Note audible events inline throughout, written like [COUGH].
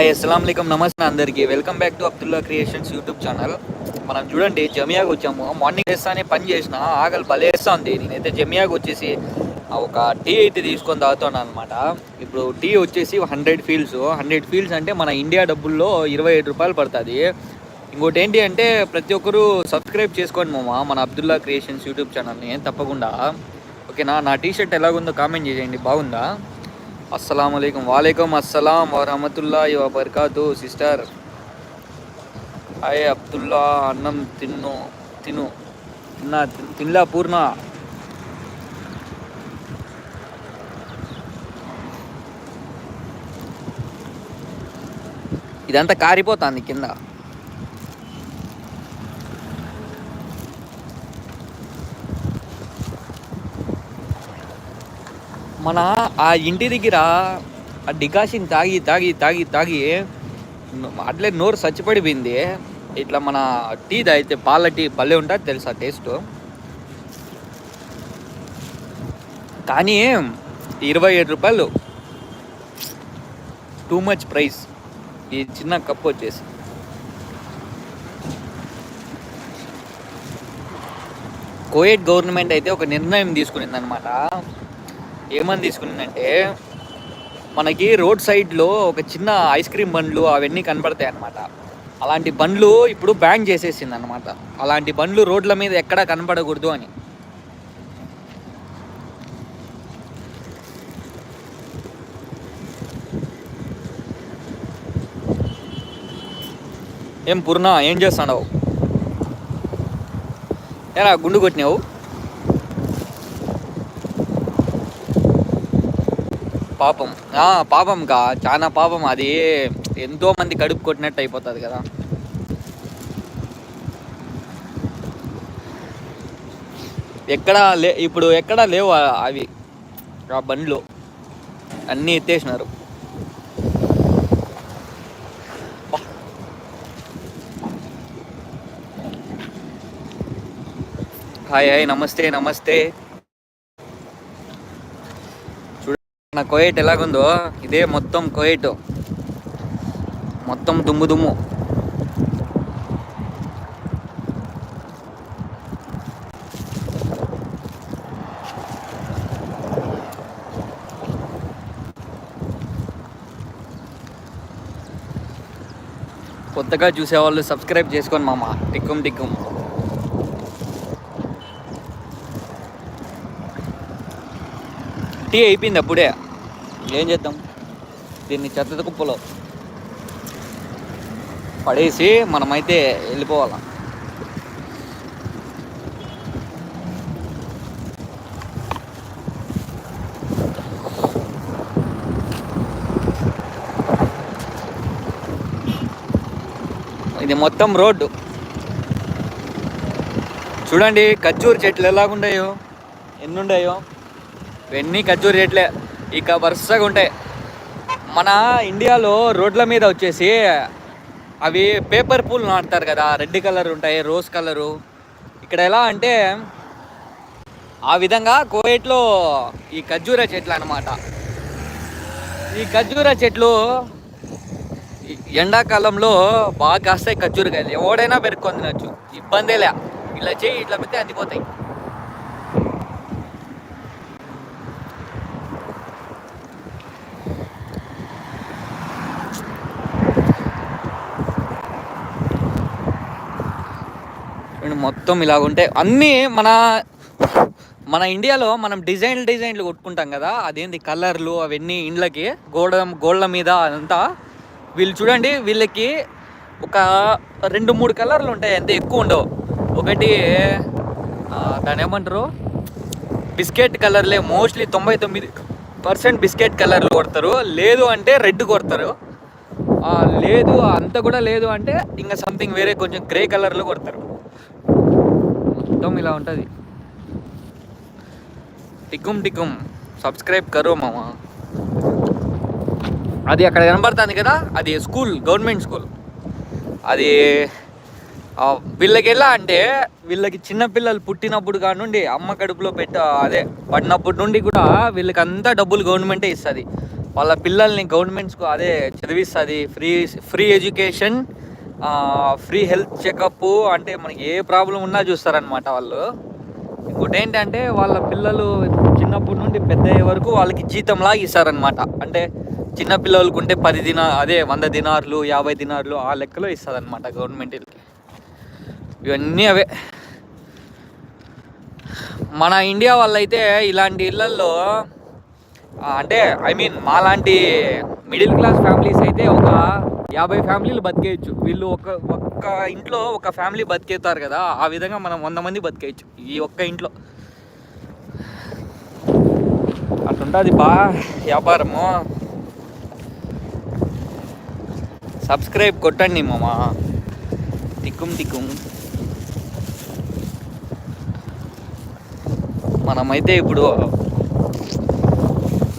Hi అస్సలం నమస్తే అందరికీ. Welcome back to Abdullah creations YouTube channel మనం చూడండి జమియాకి వచ్చాము. మార్నింగ్ వేస్తానే పని చేసిన ఆకలి బలేస్తుంది నేనైతే జమియాకి వచ్చేసి ఒక టీ అయితే తీసుకొని తాగుతున్నాను అనమాట ఇప్పుడు టీ వచ్చేసి హండ్రెడ్ ఫీల్స్. హండ్రెడ్ ఫీల్స్ అంటే మన ఇండియా డబ్బుల్లో ఇరవై ఏడు రూపాయలు పడుతుంది. ఇంకోటి ఏంటి అంటే ప్రతి ఒక్కరూ సబ్స్క్రైబ్ చేసుకోండి మామ మన అబ్దుల్లా క్రియేషన్స్ యూట్యూబ్ ఛానల్ని తప్పకుండా. ఓకేనా? నా టీ షర్ట్ ఎలాగుందో కామెంట్ చేయండి. బాగుందా? అస్సలం అయికం వాలేకం అస్సలాం వరహమతుల్లా వబర్కాతు సిస్టర్ హాయ్ అబ్దుల్లా అన్నం తిన్ను తిను తిన్నా తిన్లా పూర్ణ ఇదంతా కారిపోతుంది కింద. మన ఆ ఇంటి దగ్గర ఆ డికాషన్ తాగి తాగి తాగి తాగి అట్లే నోరు చచ్చిపడిపోయింది. ఇట్లా మన టీ తాగితే పాల టీ భలే ఉంటుంది తెలుసా టేస్ట్? కానీ ఇరవై ఏడు రూపాయలు. Too much price. ఈ చిన్న కప్ వచ్చేసి. కోయట్ గవర్నమెంట్ అయితే ఒక నిర్ణయం తీసుకునిందనమాట ఏమని తీసుకున్నానంటే మనకి రోడ్ సైడ్లో ఒక చిన్న ఐస్ క్రీమ్ బండ్లు అవన్నీ కనపడతాయి అన్నమాట అలాంటి బండ్లు ఇప్పుడు బ్యాన్ చేసేసింది అనమాట అలాంటి బండ్లు రోడ్ల మీద ఎక్కడా కనపడకూడదు అని. ఏం పూర్ణ ఏం చేస్తున్నావు? ఏరా గుండు కొట్టినావు? పాపం. పాపం కా చాలా పాపం. అది ఎంతో మంది కడుపు కొట్టినట్టు అయిపోతుంది కదా. ఎక్కడ లే ఇప్పుడు ఎక్కడ లేవు అవి. ఆ బండ్లు. అన్నీ ఎత్తేసినారు. Hi hi. నమస్తే నమస్తే. నా కోయట్ ఎలాగుందో ఇదే మొత్తం కోయట్ మొత్తం దుమ్ము దుమ్ము. కొత్తగా చూసేవాళ్ళు సబ్స్క్రైబ్ చేసుకోండి మామ. టిక్కుం టిక్కుం. టీ అయిపోయింది అప్పుడే. ఏం చేద్దాం? దీన్ని చెత్త కుప్పలో పడేసి మనమైతే వెళ్ళిపోవాల. ఇది మొత్తం రోడ్డు. చూడండి ఖర్జూర్ చెట్లు ఎలాగుండాయో. ఎన్ని ఇవన్నీ ఖర్జూర్ చెట్లే. ఇక వరుసగా ఉంటాయి మన ఇండియాలో రోడ్ల మీద వచ్చేసి అవి పేపర్ పూలు నాటుతారు కదా రెడ్ కలర్ ఉంటాయి రోజ్ కలరు. ఇక్కడ ఎలా అంటే ఆ విధంగా కోయట్లో ఈ ఖర్జూర చెట్లు అనమాట ఈ ఖర్జూర చెట్లు ఈ ఎండాకాలంలో బాగా కాస్తాయి ఖర్జూరకాయలు ఎవడైనా పెరుక్కొని తినచ్చు. ఇబ్బందే లే. ఇలా చేయి ఇట్లా పెడితే అందిపోతాయి. మొత్తం ఇలాగుంటే అన్నీ మన మన ఇండియాలో మనం డిజైన్లు డిజైన్లు కొట్టుకుంటాం కదా అదేంది కలర్లు అవన్నీ ఇండ్లకి గోడ గోళ్ళ మీద అదంతా వీళ్ళు చూడండి వీళ్ళకి ఒక రెండు మూడు కలర్లు ఉంటాయి అంతే ఎక్కువ ఉండవు. ఒకటి దాని ఏమంటారు? బిస్కెట్ కలర్లే మోస్ట్లీ తొంభై తొమ్మిది పర్సెంట్ బిస్కెట్ కలర్లు కొడతారు. లేదు అంటే రెడ్ కొడతారు. లేదు అంత కూడా లేదు అంటే ఇంకా సంథింగ్ వేరే కొంచెం గ్రే కలర్లో కొడతారు. మొత్తం ఇలా ఉంటుంది. టిక్కుం టిక్కుం సబ్స్క్రైబ్ కరో మామ. అది అక్కడ కనబడుతుంది కదా అది స్కూల్ గవర్నమెంట్ స్కూల్. అది వీళ్ళకి ఎలా అంటే వీళ్ళకి చిన్న పిల్లలు పుట్టినప్పుడు కానుండి అమ్మ కడుపులో పెట్ట అదే పడినప్పటి నుండి కూడా వీళ్ళకి అంతా డబ్బులు గవర్నమెంటే ఇస్తుంది. వాళ్ళ పిల్లల్ని గవర్నమెంట్ స్కూల్ అదే చదివిస్తుంది. Free free education free health checkup అంటే మనకి ఏ ప్రాబ్లం ఉన్నా చూస్తారనమాట వాళ్ళు. ఇంకోటి ఏంటంటే వాళ్ళ పిల్లలు చిన్నప్పటి నుండి పెద్ద అయ్యే వరకు వాళ్ళకి జీతంలాగా ఇస్తారనమాట అంటే చిన్న పిల్లలకు ఉంటే పది దిన అదే వంద దినార్లు యాభై దినార్లు ఆ లెక్కలో ఇస్తుందన్నమాట గవర్నమెంట్ ఇవన్నీ అవే. మన ఇండియా వాళ్ళైతే ఇలాంటి ఇళ్ళల్లో అంటే ఐ మీన్ మాలాంటి మిడిల్ క్లాస్ ఫ్యామిలీస్ అయితే ఒక యాభై ఫ్యామిలీలు బతికేయచ్చు. వీళ్ళు ఒక ఒక్క ఇంట్లో ఒక ఫ్యామిలీ బతికేస్తారు కదా ఆ విధంగా మనం వంద మంది బతికేయచ్చు ఈ ఒక్క ఇంట్లో. అట్లుంటుంది బా వ్యాపారము. సబ్స్క్రైబ్ కొట్టండి మామ. టిక్కుం టిక్కుం మనమైతే ఇప్పుడు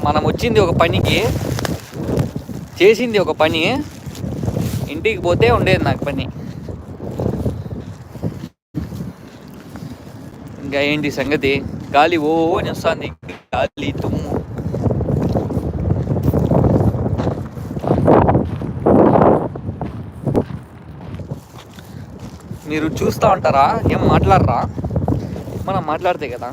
మనం వచ్చింది ఒక పనికి చేసింది ఒక పని ఇంటికి పోతే ఉండేది నాకు పని. ఇంకా ఏంటి సంగతి? గాలి ఓ అని వస్తుంది. గాలి తుమ్ము. మీరు చూస్తూ ఉంటారా? ఏం మాట్లాడరా? మనం మాట్లాడితే కదా.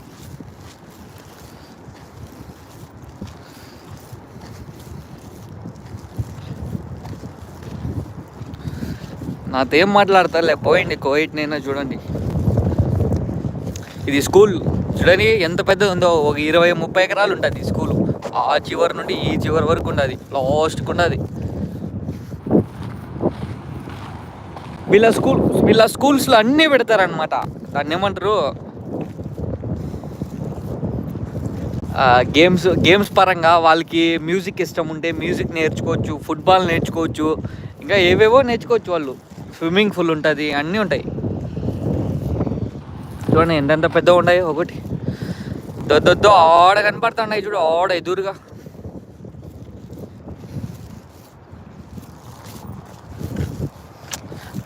నాతో ఏం మాట్లాడతారులే పోయండి కోయిట్నైనా చూడండి. ఇది స్కూల్ చూడండి ఎంత పెద్ద ఉందో ఒక ఇరవై ముప్పై ఎకరాలు ఉంటుంది ఈ స్కూల్. ఆ చివరి నుండి ఈ చివరి వరకు ఉండదు లాస్ట్కి ఉండదు వీళ్ళ స్కూల్ వీళ్ళ స్కూల్స్లో అన్నీ పెడతారనమాట దాన్ని ఏమంటారు? గేమ్స్ గేమ్స్ పరంగా వాళ్ళకి మ్యూజిక్ ఇష్టం ఉంటే మ్యూజిక్ నేర్చుకోవచ్చు ఫుట్బాల్ నేర్చుకోవచ్చు ఇంకా ఏవేవో నేర్చుకోవచ్చు వాళ్ళు. స్విమ్మింగ్ ఫుల్ ఉంటుంది అన్నీ ఉంటాయి. చూడండి ఎంతెంత పెద్దగా ఉన్నాయి ఒకటి. దొద్దొద్దు ఆడ కనపడుతున్నాయి చూడు ఆడ ఎదురుగా.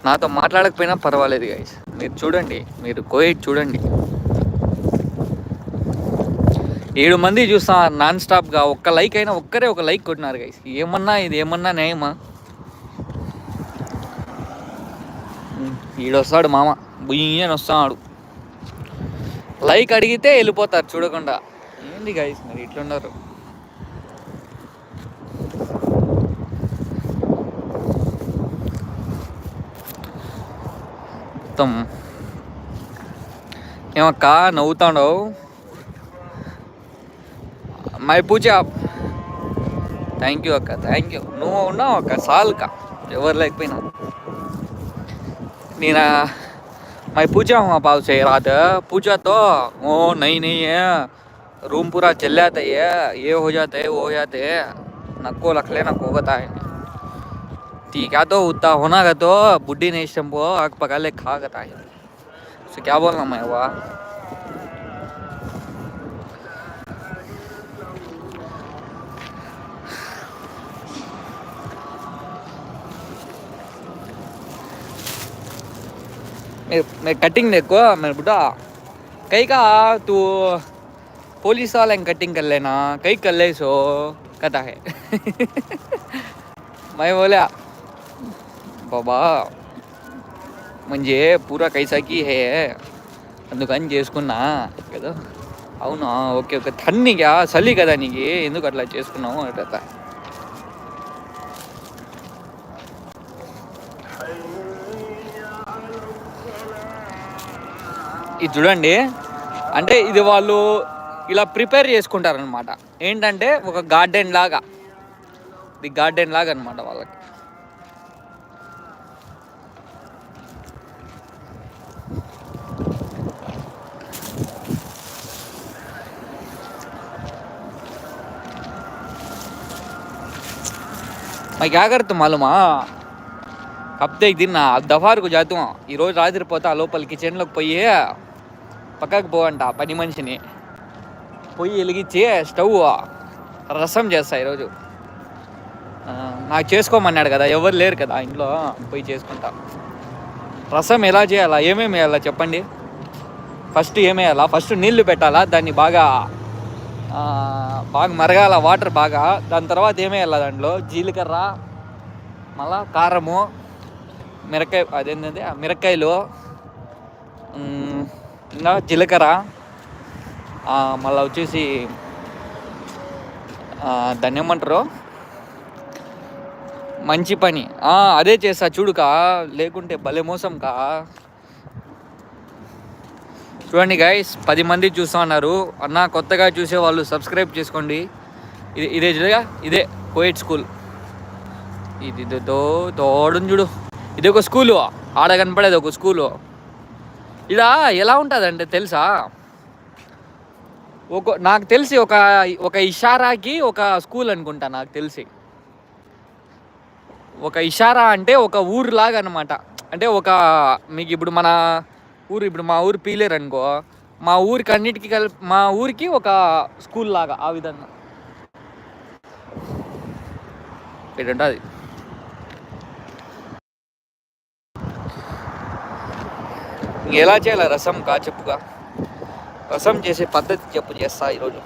నాతో మాట్లాడకపోయినా పర్వాలేదు గైస్ మీరు చూడండి మీరు కోయిట్ చూడండి. ఏడు మంది చూస్తా నాన్ స్టాప్గా ఒక్క లైక్ అయినా ఒక్కరే ఒక లైక్ కొట్టినారు గైస్ ఏమన్నా ఇది ఏమన్నా న్యాయమా? ఈడొస్తాడు మామ. బుయ్యని వస్తాడు లైక్ అడిగితే వెళ్ళిపోతారు చూడకుండా. ఏంది గైస్ మరి ఇట్లున్నారు? మొత్తం ఏమక్క నవ్వుతాడవు? మై పూజ. థ్యాంక్ యూ అక్క థ్యాంక్ యూ నువ్వు ఉన్నావు అక్క? సాల్క ఎవరు లేకపోయినా. నేను मैं पूछा हूँ बाप से रात। पूछा तो वो नहीं नहीं है। रूम पूरा चल जाता है ये हो जाता है, वो हो जाते है। नको रख लेना को बताए ठीक है तो उतना होना का तो बुढ़ी नहीं इस आग पका ले, खा गता है उसे क्या बोलना मैं हुआ? मैं मैं कटिंग देखो मेरे बुढ़ा कहीं का तू पुलिस वाले कटिंग कर लेना कहीं कर ले सो कहता है [LAUGHS] मैं बोला బాబా మంచి పూరా కైసాకి హే అందుకని చేసుకున్నా కదా అవునా ఓకే ఓకే తన్నిగా చలి కదా నీకు ఎందుకు అట్లా చేసుకున్నావు అట్లా ఇది చూడండి. అంటే ఇది వాళ్ళు ఇలా ప్రిపేర్ చేసుకుంటారనమాట ఏంటంటే ఒక గార్డెన్ లాగా. ఇది గార్డెన్ లాగా అనమాట వాళ్ళకి. మాకు జాగ్రత్త మలుమా. కప్తే దిన్న దఫారుకు జాతం ఈరోజు రాత్రిపోతే ఆ లోపల కిచెన్లోకి పోయి పక్కకు పోవంట పని మనిషిని. పొయ్యి వెలిగించి స్టవ్ రసం చేస్తా ఈరోజు. నాకు చేసుకోమన్నాడు కదా ఎవరు లేరు కదా ఇంట్లో పోయి చేసుకుంటా. రసం ఎలా చేయాలా ఏమేమి వేయాలా చెప్పండి. ఫస్ట్ ఏమేయాలా ఫస్ట్ నీళ్ళు పెట్టాలా దాన్ని బాగా బాగా మరగాల వాటర్ బాగా. దాని తర్వాత ఏమేయాలి దాంట్లో జీలకర్ర మళ్ళా కారము మిరకాయ అదేంటంటే ఆ మిరకాయలు ఇంకా జీలకర్ర మళ్ళీ మళ్ళా వచ్చేసి దాన్ని ఏమంటారు మంచి పని. అదే చేస్తా చూడుకా లేకుంటే భలే మోసం కా. చూడండి గైస్ పది మంది చూస్తా ఉన్నారు. అన్న కొత్తగా చూసే వాళ్ళు సబ్స్క్రైబ్ చేసుకోండి. ఇది ఇదే చూడగా ఇదే కోయిట్ స్కూల్ ఇది దో తోడుని చూడు. ఇది ఒక స్కూలు ఆడ కనపడేది ఒక స్కూలు ఇలా ఎలా ఉంటుందంటే తెలుసా? ఒక నాకు తెలిసి ఒక ఒక ఇషారాకి ఒక స్కూల్ అనుకుంటా నాకు తెలిసి. ఒక ఇషారా అంటే ఒక ఊరులాగా అనమాట అంటే ఒక మీకు ఇప్పుడు మన ఊరు ఇప్పుడు మా ఊరు పీలేరు అనుకో మా ఊరికి అన్నిటికీ కలిపి మా ఊరికి ఒక స్కూల్ లాగా ఆ విధంగా. ఉంటుంది ఎలా చేయాలి రసం కా చెప్పుగా? రసం చేసే పద్ధతి చెప్పు చేస్తా ఈరోజు.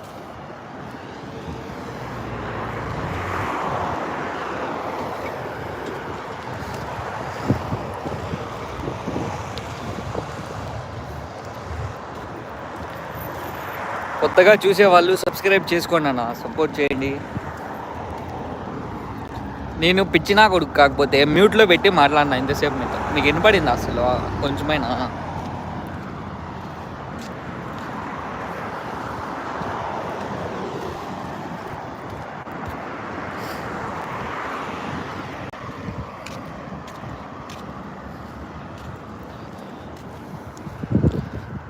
కొత్తగా చూసే వాళ్ళు సబ్స్క్రైబ్ చేసుకోండి అన్న సపోర్ట్ చేయండి. నేను పిచ్చినా కొడుకు కాకపోతే మ్యూట్లో పెట్టి మాట్లాడినా ఇంతసేపు మీతో. మీకు వినపడింది అసలు? కొంచెమైనా.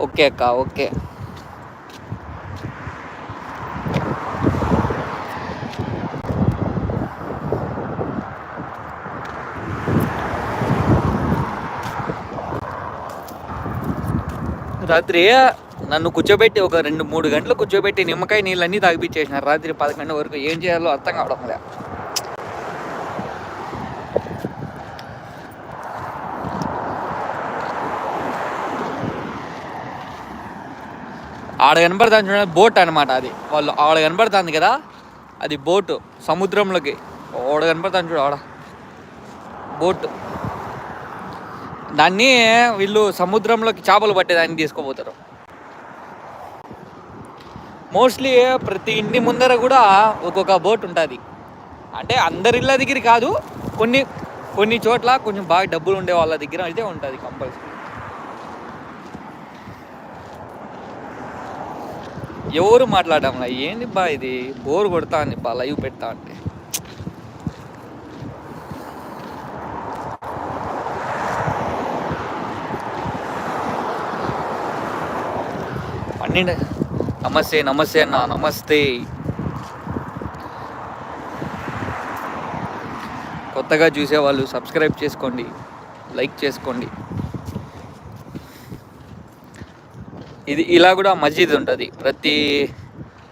ఓకే అక్క ఓకే. రాత్రి నన్ను కూర్చోబెట్టి ఒక రెండు మూడు గంటలు కూర్చోబెట్టి నిమ్మకాయ నీళ్ళన్నీ తాగిపించేసినారు రాత్రి పదకొండు వరకు ఏం చేయాలో అర్థం కావడం లేదు. ఆడ కనపడుతుంది చూడండి బోట్ అనమాట అది. వాళ్ళు ఆడ కనబడుతుంది కదా అది బోటు సముద్రంలోకి. ఆడ కనపడుతుంది చూడు ఆడ. బోట్. దాన్ని వీళ్ళు సముద్రంలోకి చేపలు పట్టేదాన్ని తీసుకుపోతారు. మోస్ట్లీ ప్రతి ఇంటి ముందర కూడా ఒక్కొక్క బోట్ ఉంటుంది. అంటే అందరి ఇళ్ళ దగ్గర కాదు కొన్ని కొన్ని చోట్ల కొంచెం బాగా డబ్బులు ఉండే వాళ్ళ దగ్గర అయితే ఉంటుంది కంపల్సరీ ఎవరు మాట్లాడడం ఏంది బా ఇది? బోర్ కొడతా అని బా లైవ్ పెడతా అంటే. పన్నెండు నమస్తే నమస్తే అన్న నమస్తే. కొత్తగా చూసే వాళ్ళు సబ్స్క్రైబ్ చేసుకోండి లైక్ చేసుకోండి. ఇది ఇలా కూడా మస్జిద్ ఉంటుంది. ప్రతి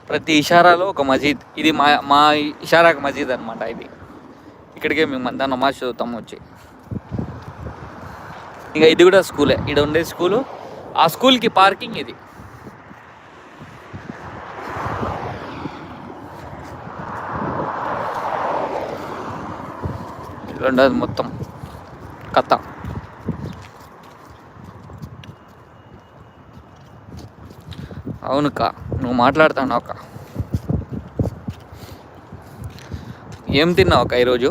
ప్రతి ఇషారాలో ఒక మసీద్. ఇది మా మా ఇషారాకు మసీద్ అనమాట ఇది. ఇక్కడికే మేము అంతా నమాజ్ చదువుతాము వచ్చి. ఇంకా ఇది కూడా స్కూలే. ఇక్కడ ఉండే స్కూలు. ఆ స్కూల్కి పార్కింగ్ ఇది. ఇట్లా ఉండదు మొత్తం కథ. అవునుక నువ్వు మాట్లాడుతున్నావు అక్క. ఏం తిన్నావు అక్క ఈరోజు?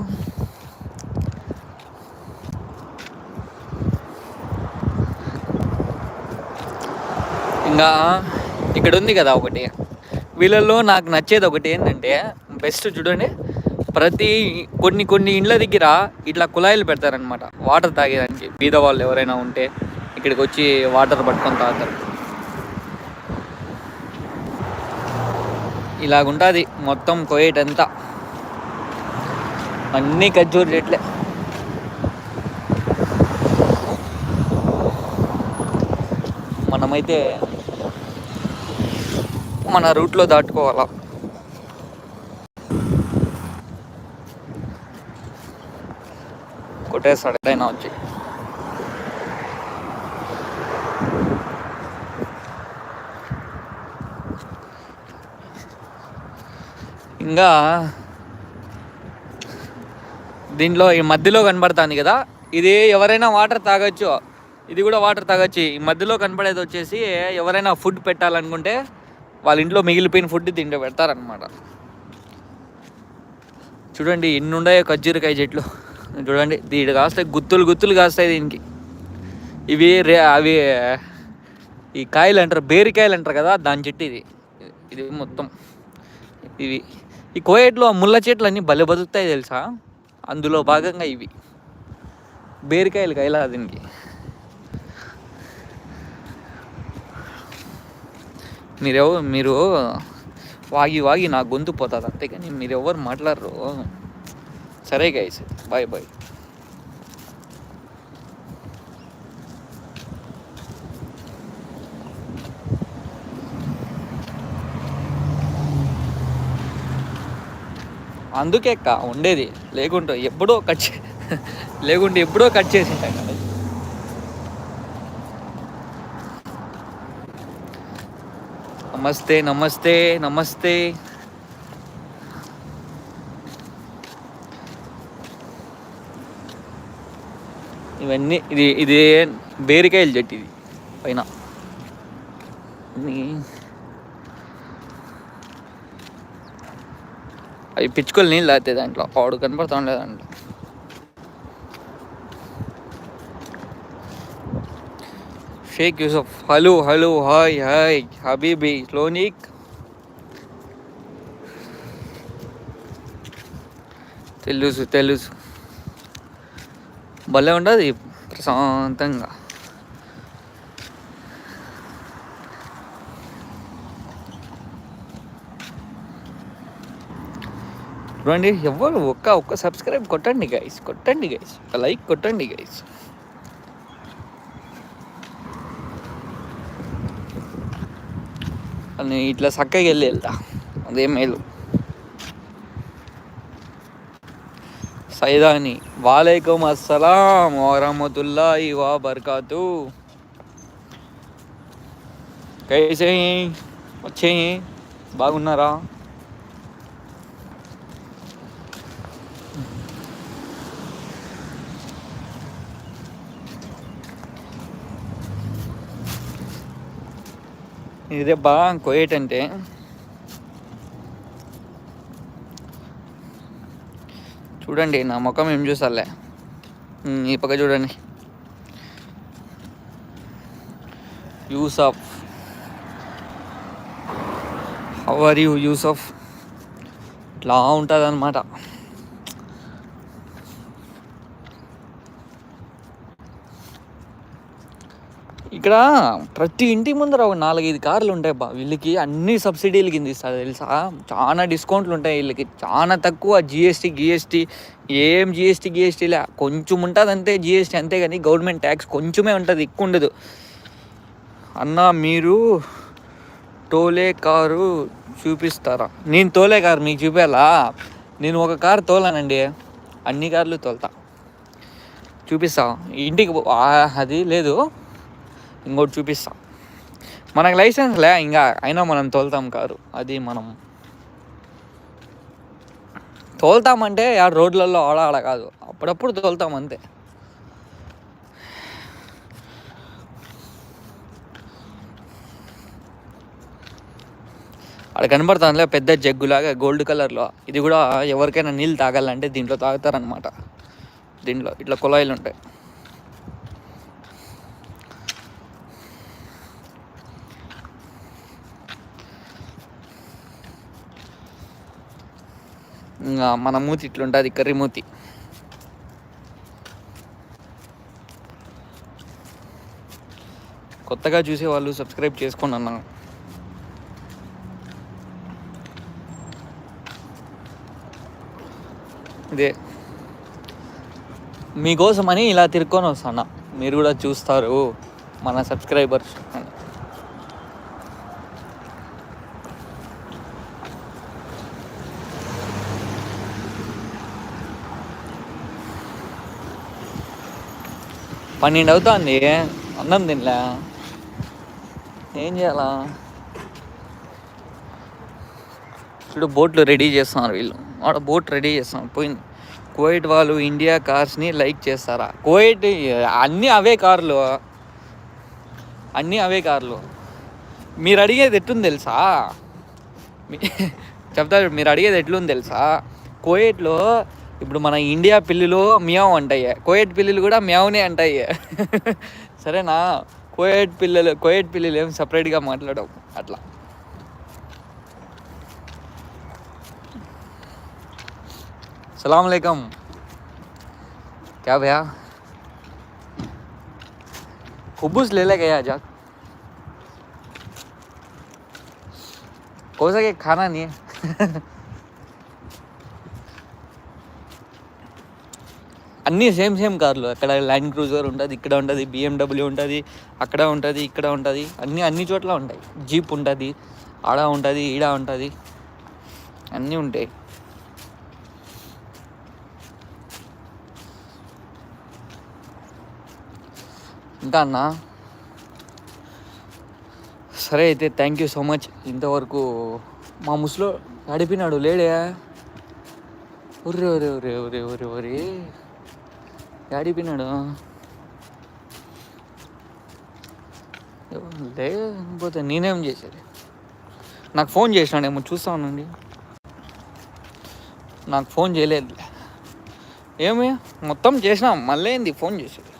ఇంకా ఇక్కడ ఉంది కదా ఒకటి. వీళ్ళల్లో నాకు నచ్చేది ఒకటి ఏంటంటే బెస్ట్ చూడండి ప్రతి కొన్ని కొన్ని ఇండ్ల దగ్గర ఇట్లా కుళాయిలు పెడతారనమాట వాటర్ తాగేదానికి. బీద వాళ్ళు ఎవరైనా ఉంటే ఇక్కడికి వచ్చి వాటర్ పట్టుకొని తాగుతారు. ఇలాగుంటుంది. మొత్తం కోయేట్ అంతా. అన్నీ ఖర్జూరు చెట్లే. మనమైతే మన రూట్లో దాటుకోవాలా. కొట్టేస్తాడు ఎటైనా వచ్చి. ఇంకా దీంట్లో ఈ మధ్యలో కనబడుతుంది కదా. ఇది ఎవరైనా వాటర్ తాగొచ్చు. ఇది కూడా వాటర్ తాగొచ్చు. ఈ మధ్యలో కనపడేది వచ్చేసి ఎవరైనా ఫుడ్ పెట్టాలనుకుంటే వాళ్ళ ఇంట్లో మిగిలిపోయిన ఫుడ్ దీంట్లో పెడతారనమాట చూడండి ఎన్ని ఉన్నాయో ఖర్జూరకాయ చెట్లు. చూడండి దీడు కాస్తాయి గుత్తులు గుత్తులు కాస్తాయి దీనికి. ఇవి రే అవి ఈ కాయలు అంటారు బేరికాయలు అంటారు కదా దాని చెట్టు ఇది. ఇది మొత్తం. ఇవి. ఈ కోయేట్లో ముళ్ళ చెట్లు అన్నీ భలే బతుకుతాయి తెలుసా? అందులో భాగంగా ఇవి. బేరికాయలు కాయలా దీనికి. మీరెవ మీరు వాగి వాగి నా గొంతు పోతుంది అంతే కానీ మీరు మాట్లాడరు. సరే గైస్ బాయ్ బాయ్ అందుకే అక్క ఉండేది. లేకుంటే ఎప్పుడో కట్ చే [LAUGHS] లేకుంటే ఎప్పుడో కట్ చేసి నమస్తే నమస్తే నమస్తే. ఇవన్నీ ఇది ఇది బేరికాయలు చెట్టు ఇది పైన. అవి పిచ్చుకలు నీళ్ళు తాగుతాయి దాంట్లో పాడు కనపడతా ఉండలేదు దాంట్లో Shaik Yusuf hello hello hi hi habibi స్లోనిక్ తెలుసు తెలుసు. భలే ఉండదు ప్రశాంతంగా. చూడండి ఎవరు ఒక్క ఒక్క సబ్స్క్రైబ్ కొట్టండి గైస్ కొట్టండి గైస్ లైక్ కొట్టండి గైస్ అని ఇట్లా చక్కగా వెళ్ళి వెళ్తా అదే మేలు. సైదాని వాలేకుమ్ అస్సలాం వరహమతుల్లాహి వా బర్కాతు కైసే వచ్చే బాగున్నారా? ఇదే బాగా కోయేట్ అంటే చూడండి నా ముఖం ఏం చూసాలే? ఈ పక్క చూడండి. Uses how are you uses of ఇట్లా ఉంటుంది అనమాట ఇక్కడ ప్రతి ఇంటి ముందర ఒక నాలుగైదు కార్లు ఉంటాయి బా. వీళ్ళకి అన్ని సబ్సిడీలు కింద ఇస్తారు తెలుసా? చాలా డిస్కౌంట్లు ఉంటాయి వీళ్ళకి. చాలా తక్కువ జిఎస్టీ గిఎస్టీ ఏం జిఎస్టీ గిఎస్టీ లే. కొంచెం ఉంటుంది అంతే జిఎస్టీ అంతే కానీ గవర్నమెంట్ ట్యాక్స్ కొంచెమే ఉంటుంది ఎక్కువ ఉండదు. అన్న మీరు టోలే కారు చూపిస్తారా? నేను తోలే కారు మీకు చూపేలా? నేను ఒక కారు తోలానండి. అన్ని కార్లు తోలుతా. చూపిస్తా. ఇంటికి పో- అది లేదు. ఇంకోటి చూపిస్తా. మనకు లైసెన్స్ లే ఇంకా అయినా మనం తోలుతాం కారు అది మనం తోలుతామంటే ఆ రోడ్లలో ఆడ ఆడ కాదు. అప్పుడప్పుడు తోలుతాం అంతే. అక్కడ కనబడుతుందిలే పెద్ద జగ్గులాగా గోల్డ్ కలర్లో. ఇది కూడా ఎవరికైనా నీళ్ళు తాగాలంటే దీంట్లో తాగుతారనమాట దీంట్లో ఇట్లా కుళాయిలు ఉంటాయి ఇంకా మన మూతి ఇట్లుంటుంది కర్రీ మూతి. కొత్తగా చూసే వాళ్ళు సబ్స్క్రైబ్ చేసుకోండి అన్న. ఇదే. మీకోసమని ఇలా తిరుక్కొని వస్తాను. మీరు కూడా చూస్తారు మన సబ్స్క్రైబర్స్ అని పన్నెండు అవుతుంది అన్నం తినలే? ఏం చేయాలా? ఇప్పుడు బోట్లు రెడీ చేస్తున్నారు వీళ్ళు. వాడు బోట్ రెడీ చేస్తున్నారు పోయింది. కోయిట్ వాళ్ళు ఇండియా కార్స్ని లైక్ చేస్తారా? కోయిట్ అన్నీ అవే కార్లు. అన్నీ అవే కార్లు. మీరు అడిగేది ఎట్లుంది తెలుసా? మీ- [LAUGHS] మీరు అడిగేది ఎట్లుంది తెలుసా? కోయేట్లో ఇప్పుడు మన ఇండియా పిల్లులు మియావ్ అంటాయి కోయేట్ పిల్లులు కూడా మియావ్నే అంటాయి సరేనా కోయేట్ పిల్లలు కోయేట్ పిల్లులు ఏం సపరేట్గా మాట్లాడవు అట్లా सलाम अलैकुम क्या भैया खुबूस ले ले गया जा हो सके खाना नहीं है అన్నీ సేమ్ సేమ్ కార్లు. అక్కడ ల్యాండ్ క్రూజర్ ఉంటుంది ఇక్కడ ఉంటుంది బిఎండబ్ల్యూ ఉంటుంది అక్కడ ఉంటుంది ఇక్కడ ఉంటుంది. అన్నీ అన్ని చోట్ల ఉంటాయి. జీప్ ఉంటుంది ఆడ ఉంటుంది ఈడ ఉంటుంది. అన్నీ ఉంటాయి. ఇంకా అన్న? సరే అయితే థ్యాంక్ యూ సో మచ్ ఇంతవరకు మా ముసలో నడిపినాడు లేడే? ఒరే ఒరే ఒరే ఒరే ఒరే ఒరే. అడిపినాడు లేకపోతే నేనేం చేసేది? నాకు ఫోన్ చేసినాడేమో చూస్తా ఉండండి. నాకు ఫోన్ చేయలేదు ఏమి? మొత్తం చేసినా మళ్ళీ ఏంది ఫోన్ చేసేది?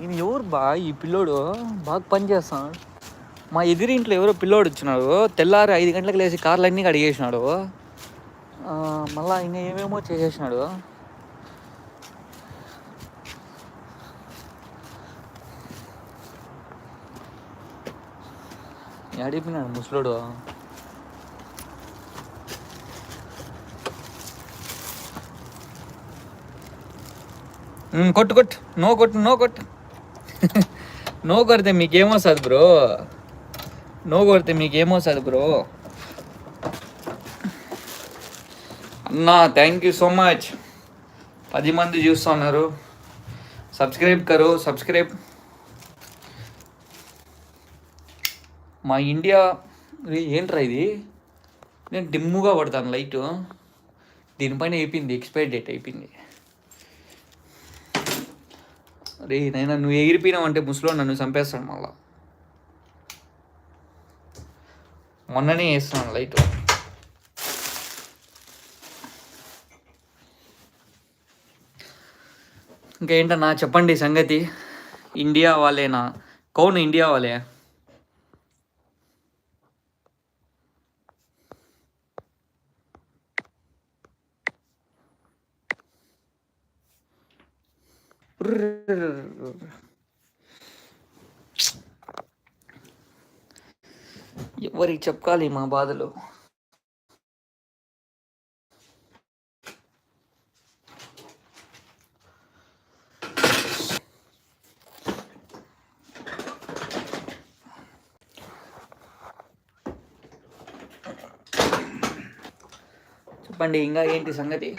ఈయన ఎవరు బా ఈ పిల్లోడు? బాగా పని చేస్తాడు. మా ఎదిరింట్లో ఎవరో పిల్లోడు వచ్చినాడు. తెల్లారి ఐదు గంటలకు లేచి కార్లు అన్నీ కడిగేసినాడు మళ్ళీ ఆయన ఏమేమో చేసేసినాడు. అడిగిపోయినాడు ముసలోడు? కొట్టు కొట్టు. నో కొట్టు నో కొట్టు. [LAUGHS] నో కొడితే మీకేమొస్తుంది బ్రో? నో కొడితే మీకేమొస్తుంది బ్రో? అన్నా థ్యాంక్ యూ సో మచ్ పది మంది చూస్తున్నారు. సబ్స్క్రైబ్ కరు సబ్స్క్రైబ్ మా ఇండియా ఏంట్రా ఇది? నేను డిమ్ముగా పడతాను లైట్. దీనిపైన అయిపోయింది ఎక్స్పైర్ డేట్ అయిపోయింది. రే నైనా నువ్వు ఎగిరిపోయినావంటే ముసలో నన్ను చంపేస్తాడు మళ్ళా. మొన్ననే వేస్తున్నాను లైట్. ఇంకేంటన్నా చెప్పండి సంగతి? ఇండియా వాళ్ళేనా? కౌన్ ఇండియా వాళ్ళే? ఎవరికి చెప్పాలి మా బాధలు? చెప్పండి ఇంకా ఏంటి సంగతి?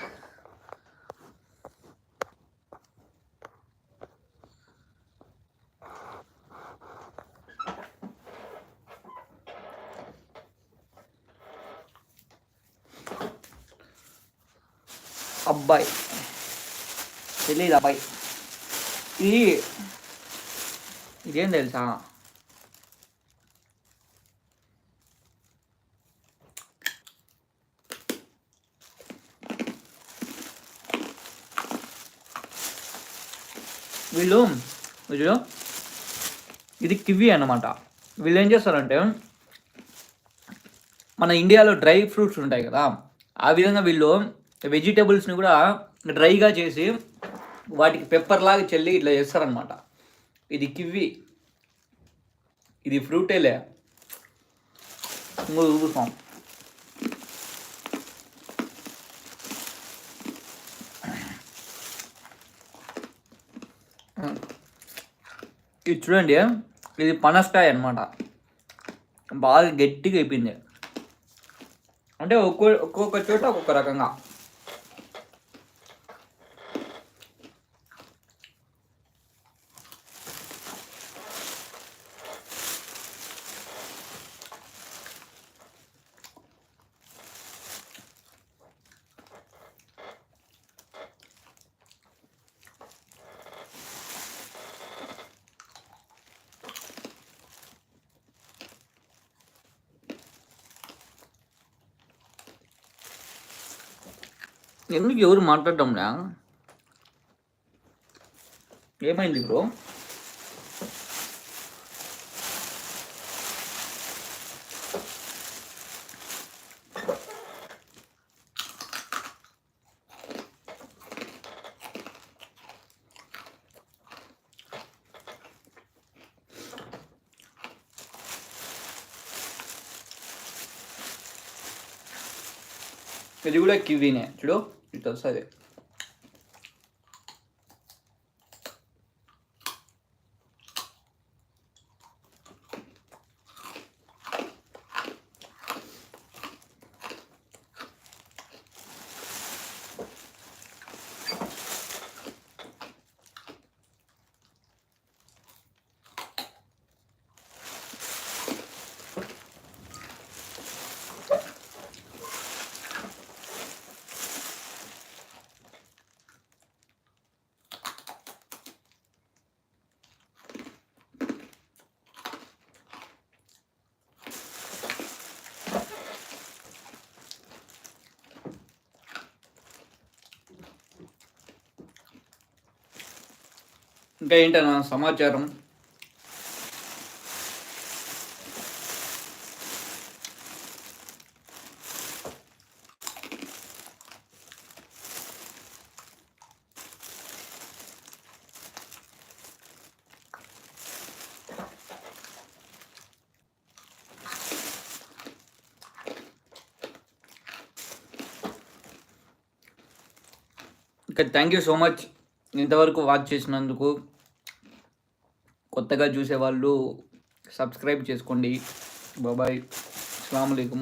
అబ్బాయి తెలియదు అబ్బాయి ఇది ఇదేం తెలుసా? వీళ్ళు వీళ్ళు ఇది కివి అన్నమాట. వీళ్ళు ఏం చేస్తారంటే మన ఇండియాలో డ్రై ఫ్రూట్స్ ఉంటాయి కదా ఆ విధంగా వీళ్ళు వెజిటేబుల్స్ని కూడా డ్రైగా చేసి వాటికి పెప్పర్ లాగా చల్లి ఇట్లా చేస్తారనమాట ఇది కివి. ఇది ఫ్రూటేలే ఇంకో చూపిస్తాం ఇది చూడండి ఇది పనస్కాయ అన్నమాట. బాగా గట్టిగా అయిపోయింది. అంటే ఒక్కో ఒక్కొక్క చోట ఒక్కొక్క రకంగా. ఎందుకు ఎవరు మాట్లాడటంలా ఏమైంది బ్రో ఇది కూడా కివీనే చూడు ఇట్లా వస్తుంది ఇంకా ఏంటన్నా సమాచారం? ఇంకా థ్యాంక్ యూ సో మచ్ ఇంతవరకు వాచ్ చేసినందుకు కొత్తగా చూసేవాళ్ళు సబ్స్క్రైబ్ చేసుకోండి. బాబాయ్ అస్సలం అయికం